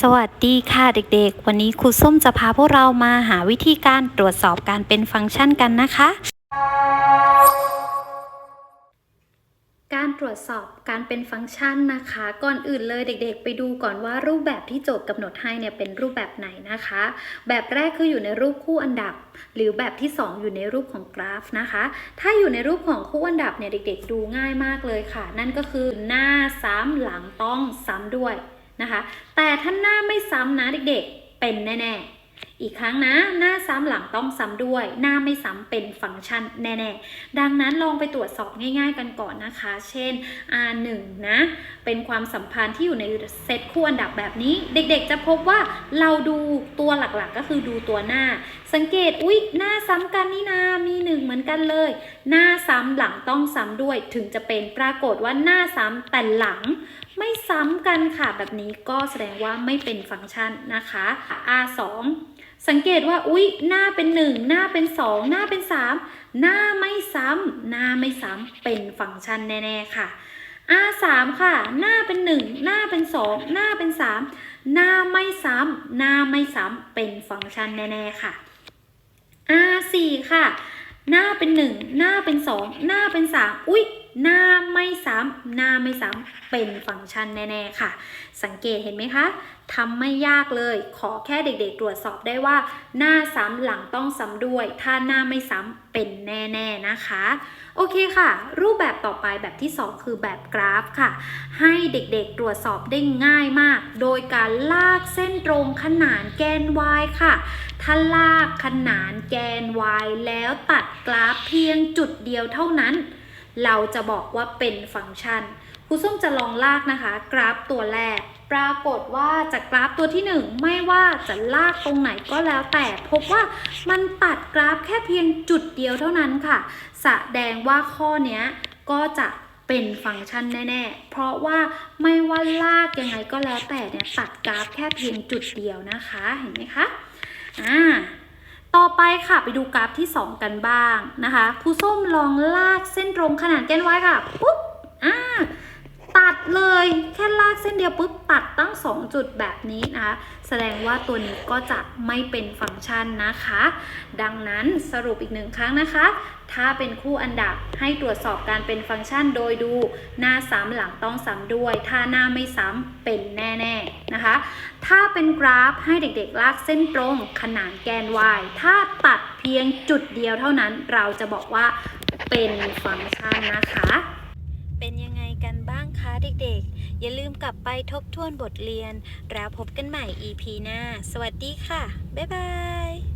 สวัสดีค่ะเด็กๆ วันนี้ครูส้มจะพาพวกเรามาหาวิธีการตรวจสอบการเป็นฟังก์ชันกันนะคะ การตรวจสอบการเป็นฟังก์ชันนะคะ ก่อนอื่นเลยเด็ก ๆ ไปดูก่อนว่ารูปแบบที่โจทย์กำหนดให้เนี่ยเป็นรูปแบบไหนนะคะ แบบแรกคืออยู่ในรูปคู่อันดับ หรือแบบที่ 2 อยู่ในรูปของกราฟนะคะ ถ้าอยู่ในรูปของคู่อันดับเนี่ยเด็ก ๆ ดูง่ายมากเลยค่ะ นั่นก็คือหน้าซ้ำหลังต้องซ้ำด้วย นะคะ แต่ถ้าหน้าไม่ซ้ำนะเด็กๆ เป็นแน่ๆ อีกครั้งนะ หน้าซ้ำหลังต้องซ้ำด้วย หน้าไม่ซ้ำเป็นฟังก์ชันแน่ๆ ดังนั้นลองไปตรวจสอบง่ายๆกันก่อนนะคะ เช่น R1 นะ เป็นความสัมพันธ์ที่อยู่ในเซตคู่อันดับแบบนี้ เด็กๆ จะพบว่าเราดูตัวหลักๆ ก็คือดูตัวหน้า สังเกต อุ๊ย หน้าซ้ำกันนี่นา มีหนึ่งเหมือนกันเลย หน้าซ้ำหลังต้องซ้ำด้วย ถึงจะเป็นปรากฏว่าหน้าซ้ำแต่หลัง ไม่ซ้ำกันค่ะ แบบนี้ก็แสดงว่าไม่เป็นฟังก์ชันนะคะ R2 สังเกตว่าอุ๊ยหน้าเป็น 1 หน้าเป็น 2 หน้าเป็น 3 หน้าไม่ซ้ำหน้าไม่ซ้ำเป็นฟังก์ชันแน่ๆค่ะ R3 ค่ะ หน้าเป็น 1 หน้าเป็น 2 หน้าเป็น 3 หน้าไม่ซ้ำหน้าไม่ซ้ำเป็นฟังก์ชันแน่ๆค่ะ R4 ค่ะ หน้าเป็น 1 หน้าเป็น 2 หน้าเป็น 3 อุ๊ย หน้าไม่ซ้ำหน้าไม่ซ้ำเป็นฟังก์ชันแน่ ๆ ค่ะ สังเกตเห็นไหมคะทำไม่ยากเลย ขอแค่เด็กๆ ตรวจสอบได้ว่า หน้าซ้ำหลังต้องซ้ำด้วย ถ้าหน้าไม่ซ้ำเป็นแน่ ๆ นะคะ โอเคค่ะ รูปแบบต่อไปแบบที่ 2 คือแบบกราฟค่ะ ให้เด็กๆ ตรวจสอบได้ง่ายมาก โดยการลากเส้นตรงขนานแกน y ค่ะ ถ้าลากขนานแกน y แล้วตัดกราฟเพียงจุดเดียวเท่านั้น เราจะบอกว่าเป็นฟังก์ชันครูส้มจะลองลากนะคะ กราฟตัวแรก ปรากฏว่าจากกราฟตัวที่ 1 ไม่ว่าจะลากตรงไหนก็แล้วแต่พบว่ามันตัดกราฟแค่เพียงจุดเดียวเท่านั้นค่ะ แสดงว่าข้อเนี้ยก็จะเป็นฟังก์ชันแน่ ๆ เพราะว่าไม่ว่าลากยังไงก็แล้วแต่เนี่ยตัดกราฟแค่เพียงจุดเดียวนะคะ เห็นไหมคะ อ่า ค่ะ ไปดูกราฟที่ 2 กันบ้างนะคะครูส้มลองลากเส้นตรงขนาดแกนไว้ค่ะปุ๊บอ่า เลยแค่ลากเส้นเดียวปุ๊บตัดตั้ง 2 จุดแบบนี้นะคะแสดงว่าตัวนี้ก็จะไม่เป็นฟังก์ชันนะคะ ดังนั้นสรุปอีกหนึ่งครั้งนะคะ ถ้าเป็นคู่อันดับให้ตรวจสอบการเป็นฟังก์ชันโดยดูหน้าซ้ำหลังต้องซ้ำด้วย ถ้าหน้าไม่ซ้ำเป็นแน่ๆนะคะ ถ้าเป็นกราฟให้เด็กๆ ลากเส้นตรงขนานแกน y ถ้าตัดเพียงจุดเดียวเท่านั้นเราจะบอกว่าเป็นฟังก์ชันนะคะ เป็นยังไงกันบ้างคะเด็กๆ อย่าลืมกลับไปทบทวนบทเรียน แล้วพบกันใหม่ EP หน้า สวัสดีค่ะ บ๊ายบาย